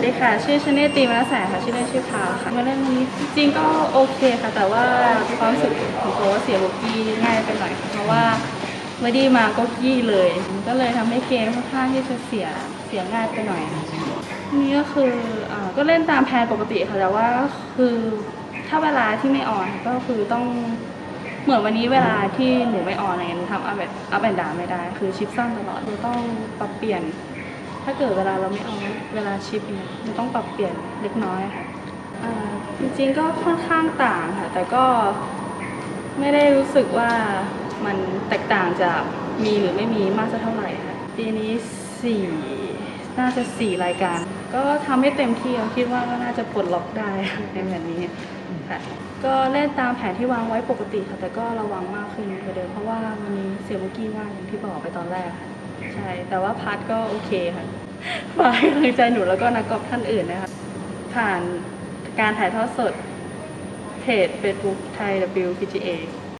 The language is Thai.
สดีค่ะ ชื่อชเนตีมาแสงค่ะ ชื่อเล่นชื่อพาวค่ะมาเล่นวันนี้จริงก็โอเคค่ะ แต่ว่าความรู้สึกของตัวว่าเสียโบกี้ง่ายไปหน่อย เพราะว่าไม่ได้มาก็กี้เลย ก็เลยทำให้เกมค่อนข้างที่จะเสียเสียง่ายไปหน่อย นี่ก็คืออก็เล่นตามแผนปกติค่ะ แต่ว่าคือถ้าเวลาที่ไม่ออนก็คือต้องเหมือนวันนี้เวลาที่หนูไม่ออนอะไรเงี้ยทำอัพแอนอัพแอนดาไม่ได้ คือชิปสั้นตลอดต้องปรับเปลี่ยน ถ้าเกิดเวลาเราไม่ออนเวลาชิปเนี่ยหนูต้องปรับเปลี่ยนเล็กน้อยค่ะอ่าจริงๆก็ค่อนข้างต่างค่ะ แต่ก็ไม่ได้รู้สึกว่ามันแตกต่างจากมีหรือไม่มีมากสักเท่าไหร่ค่ะปีนี้สี่น่าจะสี่รายการ ก็ทำให้เต็มที่คิดว่าก็น่าจะปลดล็อกได้ในแบบนี้ค่ะก็เล่นตามแผนที่วางไว้ปกติค่ะแต่ก็ระวังมากขึ้นกว่าเดิมเพราะว่าวันนี้เสียบุกี้มากอย่างที่บอกไปตอนแรกค่ะ ใช่ แต่ว่าพัดก็โอเคค่ะฝากให้กำลังใจหนูแล้วก็นักกอล์ฟท่านอื่นนะคะ ผ่านการถ่ายทอดสดเพจ Facebook ไทย WPGA